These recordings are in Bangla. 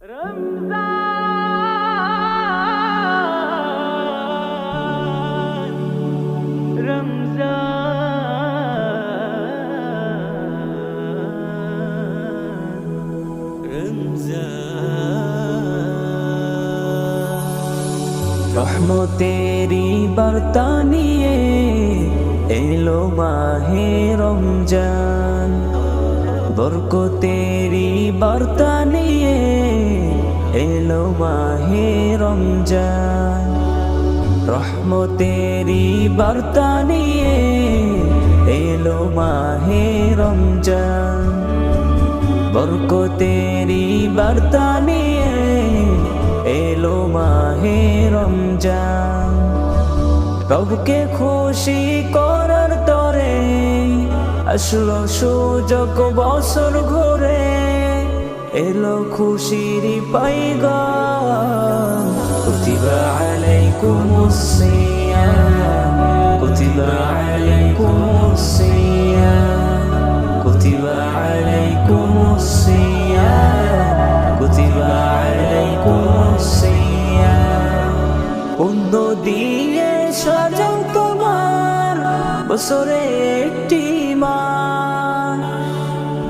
রমজান বার্তা নিয়ে এলো মাহে রমজান। বরকতেরি বার্তা নিয়ে এলো মাহে রমজান রহমতেরি বার্তা নিয়ে এলো মাহে রমজান বরকতেরি বার্তা নিয়ে এলো মাহে রমজান। প্রভুকে খুশি করার তরে আসলো সুযোগ বছর ঘুরে এলো খুশির পাইগা কুতিবা তোমার বছরে একটি মান।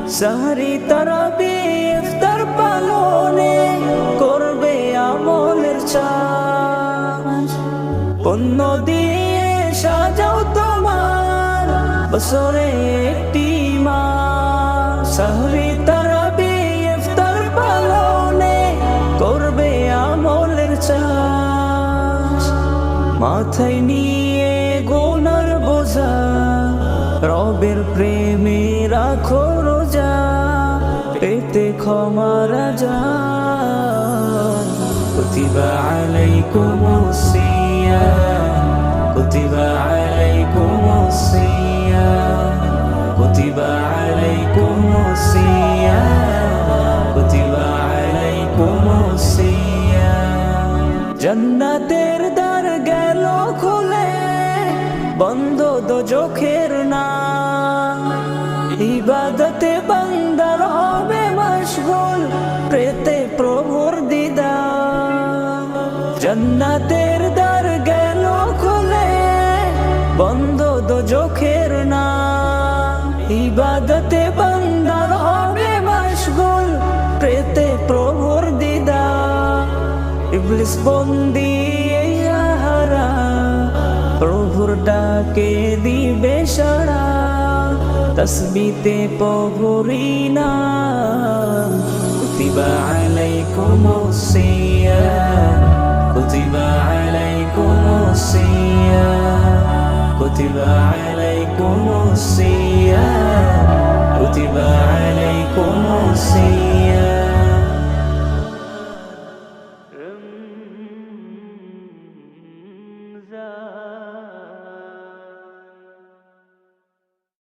সাহারি তারাবি পুণ্য দিয়ে সাজাও তোমার বছরে একটি মান সাহারি তারাবি ইফতার পালনে করবে আমলের চাষ। মাথায় নিয়ে গোনার বোঝা, রবের প্রেমে রাখো রোজা, পেতে ক্ষমা রাজা। কুতিবা আলাইকুম সিয়াম কুতিবা আলাইকুম সিয়াম কুতিবা আলাইকুম সিয়াম কুতিবা আলাইকুম সিয়াম জান্নাতের দ্বার গেল খুলে বন্ধ দো চোখের না ইবাদতে বান্দার হবে মশগুল প্রেতে প্রভুর দিদা জান্নাতের বন্ধ দো চোখের না। ইবাদতে বান্দার হবে মশগুল, প্রেতে প্রভুর দিদা ইবলিস বন্দি আহারা, প্রভুর ডাকে দিবে সারা। তসবিতে প্রভুরি নাম, কুতিবা আলাইকুম সিয়াম কুতিবা আলাইকুম সিয়াম আলাইকুম সিয়াম কুতিবা আলাইকুম সিয়াম